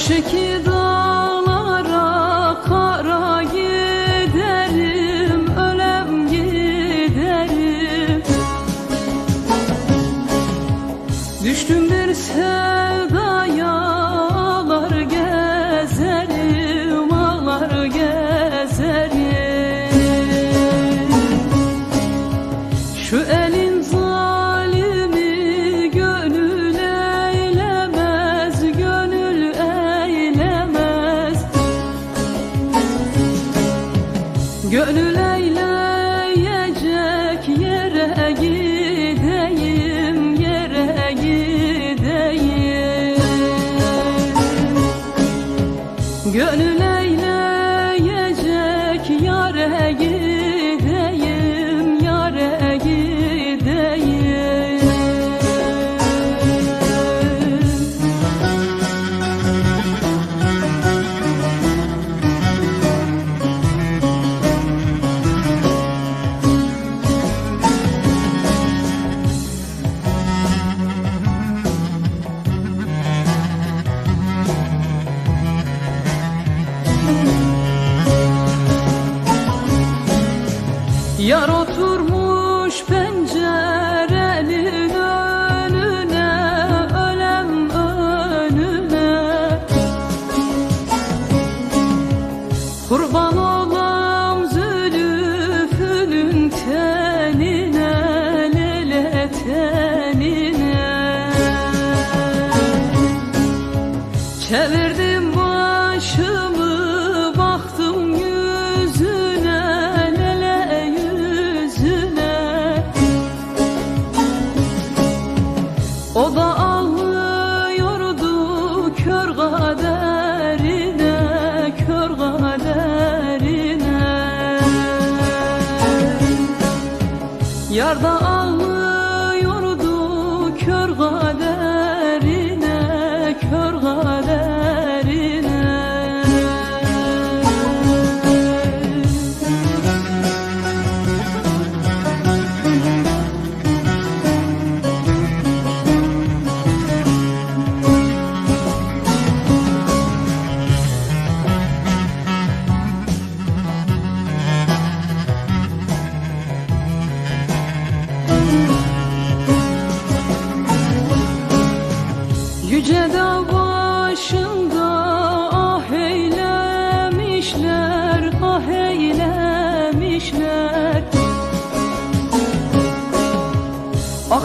aşık Gönül eyleyecek yere gideyim, yere gideyim. Gönül Yar oturmuş pencerenin önüne Ölem önüne. Kurban olam zülfüünün tenine Lele tenine. Çevirdim Yarda ağlıyordu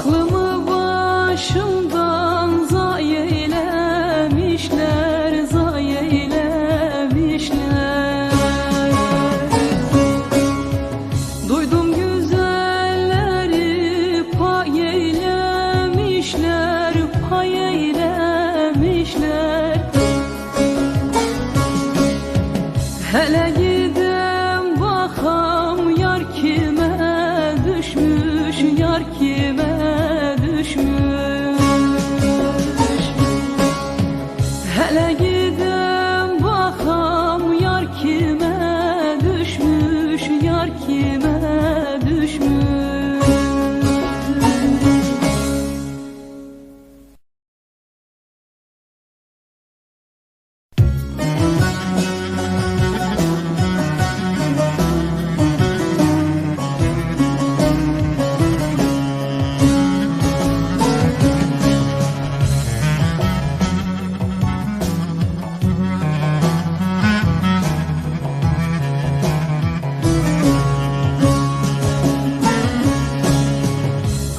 Aklımı başımdan zay eylemişler, zay eylemişler. Duydum güzelleri pay eylemişler, pay eylemişler. Hele gidem bakam yar kime düşmüş, yar kime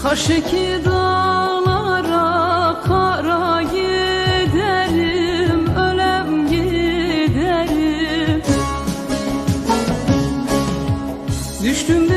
Karşıki dağlara kara giderim Ölem giderim. Düştüm